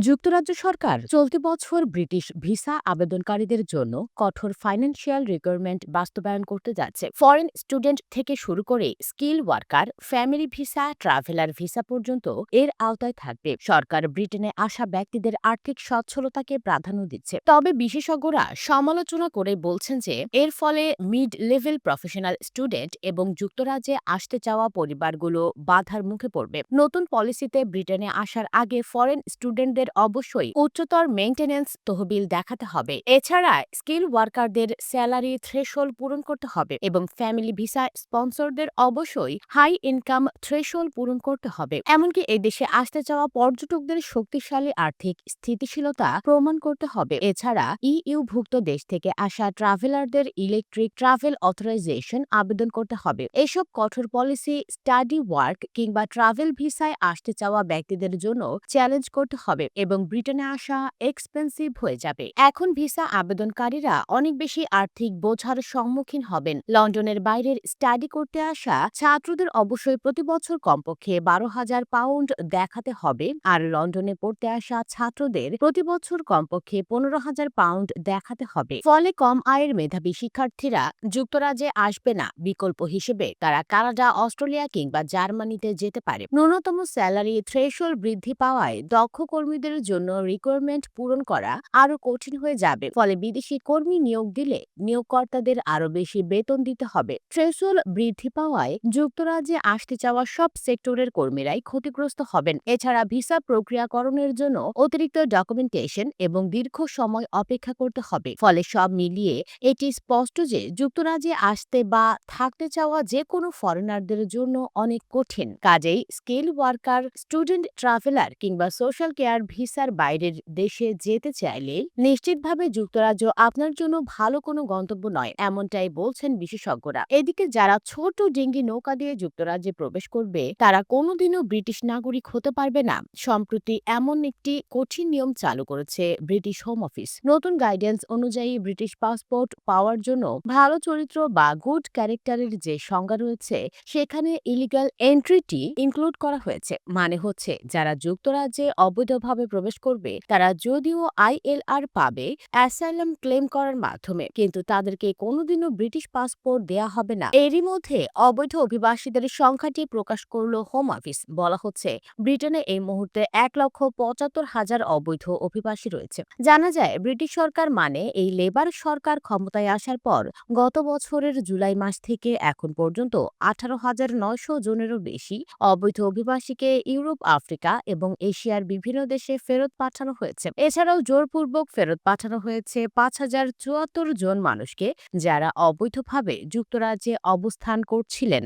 যুক্তরাজ্য সরকার চলতি বছর ব্রিটিশ ভিসা আবেদনকারীদের জন্য কঠোর ফাইন্যান্সিয়াল রিকোয়ারমেন্ট বাস্তবায়ন করতে যাচ্ছে। ফরেন স্টুডেন্ট থেকে শুরু করে skill worker family visa traveller visa পর্যন্ত এর আওতায় থাকবে। সরকার ব্রিটেনে আসা ব্যক্তিদের আর্থিক সচ্ছলতাকে প্রাধান্য দিচ্ছে। তবে বিশেষজ্ঞরা সমালোচনা করে বলছেন যে, এর ফলে মিড লেভেল প্রফেশনাল স্টুডেন্ট এবং যুক্তরাজ্যে আসতে চাওয়া পরিবারগুলো বাধার মুখে পড়বে। নতুন পলিসিতে ব্রিটেনে আসার আগে ফরেন স্টুডেন্টদের অবশ্যই উচ্চতর মেইনটেনেন্স তহবিল দেখাতে হবে। এছাড়া স্কিল ওয়ার্কারদের স্যালারি থ্রেশোল্ড পূরণ করতে হবে এবং ফ্যামিলি ভিসা স্পন্সরদের অবশ্যই হাই ইনকাম থ্রেশোল্ড পূরণ করতে হবে। এমনকি এই দেশে আসতে চাওয়া পর্যটকদের শক্তিশালী আর্থিক স্থিতিশীলতা প্রমাণ করতে হবে। এছাড়া ইইউভুক্ত দেশ থেকে আসা ট্রাভেলারদের ইলেকট্রিক ট্রাভেল অথরাইজেশন আবেদন করতে হবে। এসব কঠোর পলিসি স্টাডি ওয়ার্ক কিংবা ট্রাভেল ভিসায় আসতে চাওয়া ব্যক্তিদের জন্য চ্যালেঞ্জ করতে হবে। এবং ব্রিটেনে আসা এক্সপেন্সিভ হয়ে যাবে। এখন ভিসা আবেদনকারীরা অনেক বেশি আর্থিক বোঝার সম্মুখীন হবেন। লন্ডনের বাইরের স্টাডি করতে আসা ছাত্রদের অবশ্যই প্রতি বছর কমপক্ষে বারো হাজার পাউন্ড দেখাতে হবে। আর লন্ডনে পড়তে আসা ছাত্রদের প্রতি বছর কমপক্ষে পনেরো হাজার পাউন্ড দেখাতে হবে। ফলে কম আয়ের মেধাবী শিক্ষার্থীরা যুক্তরাজ্যে আসবে না। বিকল্প হিসেবে তারা কানাডা, অস্ট্রেলিয়া কিংবা জার্মানিতে যেতে পারে। ন্যূনতম স্যালারি থ্রেশল বৃদ্ধি পাওয়ায় দক্ষ কর্মীদের জন্য রিকোয়ারমেন্ট পূরণ করা আরও কঠিন হয়ে যাবে। ফলে বিদেশি কর্মী নিয়োগ দিলে নিয়োগকর্তাদের আরও বেশি বেতন দিতে হবে। থ্রেশল বৃদ্ধি পাওয়ায় যুক্তরাজ্যে আসতে চাওয়া সব সেক্টরের কর্মীরাই ক্ষতিগ্রস্ত হবেন। এছাড়া ভিসা প্রক্রিয়াকরণের জন্য অতিরিক্ত ডকুমেন্টেশন এবং দীর্ঘ সময় অপেক্ষা করতে হবে। ফলে সব মিলিয়ে এটি স্পষ্ট যে যুক্তরাজ্যে আসতে বা থাকতে চাওয়া যে কোনো ফরেনারদের জন্য অনেক কঠিন। কাজেই স্কিল ওয়ার্কার স্টুডেন্ট ট্রাভেলার কিংবা সোশ্যাল কেয়ার ভিসার বাইরের দেশে যেতে চাইলে নিশ্চিতভাবে যুক্তরাজ্য আপনার জন্য ভালো কোনো গন্তব্য নয়, এমনটাই বলছেন বিশেষজ্ঞরা। এদিকে যারা ছোট ডিঙ্গি নৌকা দিয়ে যুক্তরাজ্যে প্রবেশ করবে, তারা কোনোদিনও ব্রিটিশ নাগরিক হতে পারবে না। সম্প্রতি এমন একটি কঠিন নিয়ম চালু করেছে ব্রিটিশ হোম অফিস নতুন গাইডেন্স অনুযায়ী ব্রিটিশ পাসপোর্ট পাওয়ার জন্য ভালো চরিত্র বা গুড ক্যারেক্টারের যে সংজ্ঞা রয়েছে, সেখানে ইলিগাল এন্ট্রিটি ইনক্লুড করা হয়েছে। মানে হচ্ছে, যারা যুক্তরাজ্যে অবৈধভাবে প্রবেশ করবে, তারা যদিও আইএলআর পাবে অ্যাসাইলাম ক্লেম করার মাধ্যমে, কিন্তু তাদেরকে কোনোদিনও ব্রিটিশ পাসপোর্ট দেয়া হবে না। এরই মধ্যে অবৈধ অভিবাসীদের সংখ্যাটি প্রকাশ করল হোম অফিস বলা হচ্ছে। ব্রিটেনে এই মুহূর্তে এক লক্ষ পঁচাত্তর হাজার অবৈধ অভিবাসী রয়েছে। জানা যায়, ব্রিটিশ সরকার মানে এই লেবার সরকার ক্ষমতায় আসার পর গত বছরের জুলাই মাস থেকে এখন পর্যন্ত আঠারো হাজার নয়শো জনেরও বেশি অবৈধ অভিবাসীকে ইউরোপ, আফ্রিকা এবং এশিয়ার বিভিন্ন দেশে ফেরত পাঠানো হয়েছে। এছাড়াও জোরপূর্বক ফেরত পাঠানো হয়েছে পাঁচ হাজার চুয়াত্তর জন মানুষকে যারা অবৈধভাবে যুক্তরাজ্যে অবস্থান করছিলেন।